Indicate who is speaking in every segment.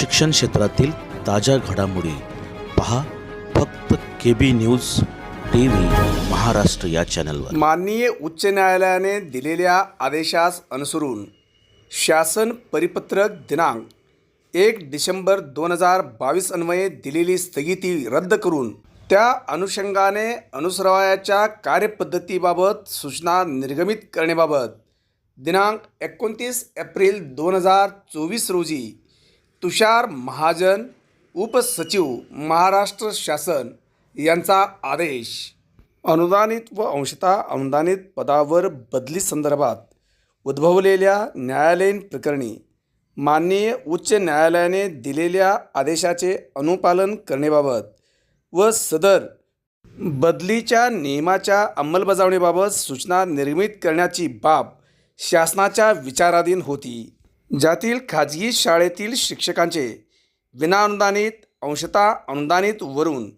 Speaker 1: शिक्षण क्षेत्रातील ताज्या घडामोडी पहा फक्त K B news T V Maharashtra या चॅनलवर.
Speaker 2: माननीय उच्च न्यायालयाने दिलेल्या आदेशास अनुसरून शासन परिपत्रक दिनांक एक डिसेंबर दोन हजार बावीस अन्वये दिलेली स्थगिती रद्द करून त्या अनुषंगाने अनुसरावयाच्या कार्यपद्धतीबाबत सूचना निर्गमित करण्याबाबत दिनांक एकोणतीस एप्रिल दोन हजार चोवीस रोजी तुषार महाजन उपसचिव महाराष्ट्र शासन यांचा आदेश. अनुदानित व अंशतः अनुदानित पदावर बदली संदर्भात उद्भवलेल्या न्यायालयीन प्रकरणी माननीय उच्च न्यायालयाने दिलेल्या आदेशाचे अनुपालन करण्याबाबत व सदर बदलीच्या नियमाच्या अंमलबजावणीबाबत सूचना निर्मित करण्याची बाब शासनाच्या विचाराधीन होती. ज्यातील खाजगी शाळेतील शिक्षकांचे विनाअनुदानित अंशतः अनुदानित वरून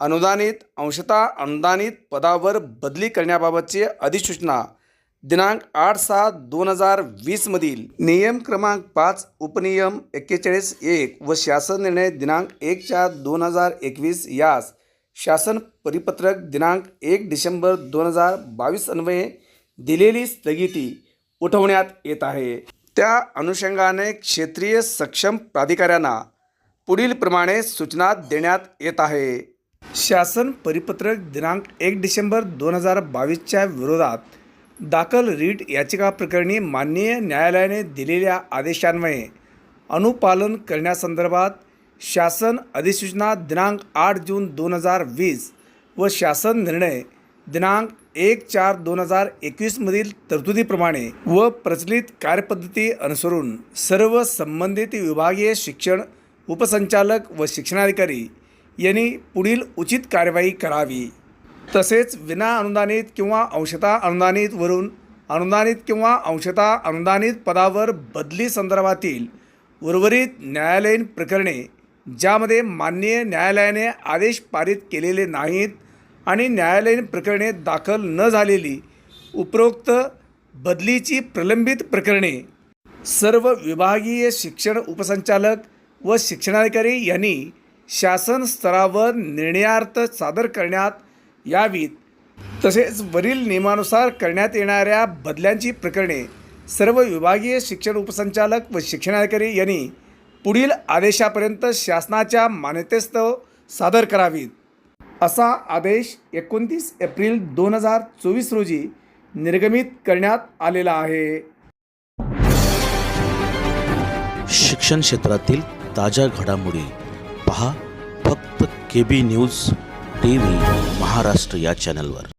Speaker 2: अनुदानित अंशतः अनुदानित पदावर बदली करण्याबाबतचे अधिसूचना दिनांक आठ सात दोन हजार वीसमधील नियम क्रमांक पाच उपनियम एक्केचाळीस एक व शासन निर्णय दिनांक एक चार दोन हजार एकवीस यास शासन परिपत्रक दिनांक एक डिसेंबर दोन हजार बावीस अन्वये दिलेली स्थगिती उठवण्यात येत आहे. त्या अनुषंगाने क्षेत्रीय सक्षम प्राधिकाऱ्यांना पुढील प्रमाणे सूचना देण्यात येत आहे. शासन परिपत्रक दिनांक एक डिसेंबर दोन हजार बावीसच्या विरोधात दाखल रीट याचिका प्रकरणी माननीय न्यायालयाने दिलेल्या आदेशान्वये अनुपालन करण्यासंदर्भात शासन अधिसूचना दिनांक आठ जून दोन हजार वीस व शासन निर्णय दिनांक एक चार दोन हजार एकवीसमधील तरतुदीप्रमाणे व प्रचलित कार्यपद्धती अनुसरून सर्व संबंधित विभागीय शिक्षण उपसंचालक व शिक्षणाधिकारी यांनी पुढील उचित कार्यवाही करावी. तसेच विना अनुदानित किंवा अंशतः अनुदानित वरून अनुदानित किंवा अंशतः अनुदानित पदावर बदली संदर्भातील उर्वरित न्यायालयीन प्रकरणे ज्यामध्ये माननीय न्यायालयाने आदेश पारित केलेले नाहीत आणि न्यायालयीन प्रकरणे दाखल न झालेली उपरोक्त बदलीची प्रलंबित प्रकरणे. सर्व विभागीय शिक्षण उपसंचालक व शिक्षणाधिकारी यांनी शासन स्तरावर निर्णयार्थ सादर करण्यात यावीत. तसेच वरील नियमानुसार करण्यात येणाऱ्या बदल्यांची प्रकरणे सर्व विभागीय शिक्षण उपसंचालक व शिक्षणाधिकारी यांनी पुढील आदेशापर्यंत शासनाच्या मान्यतेस्तव सादर करावीत. असा आदेश एकोणतीस एप्रिल दोन हजार चोवीस रोजी निर्गमित करण्यात आलेला आहे.
Speaker 1: शिक्षण क्षेत्रातील ताज्या घडामोडी पहा फक्त K B news T V Maharashtra या चॅनलवर.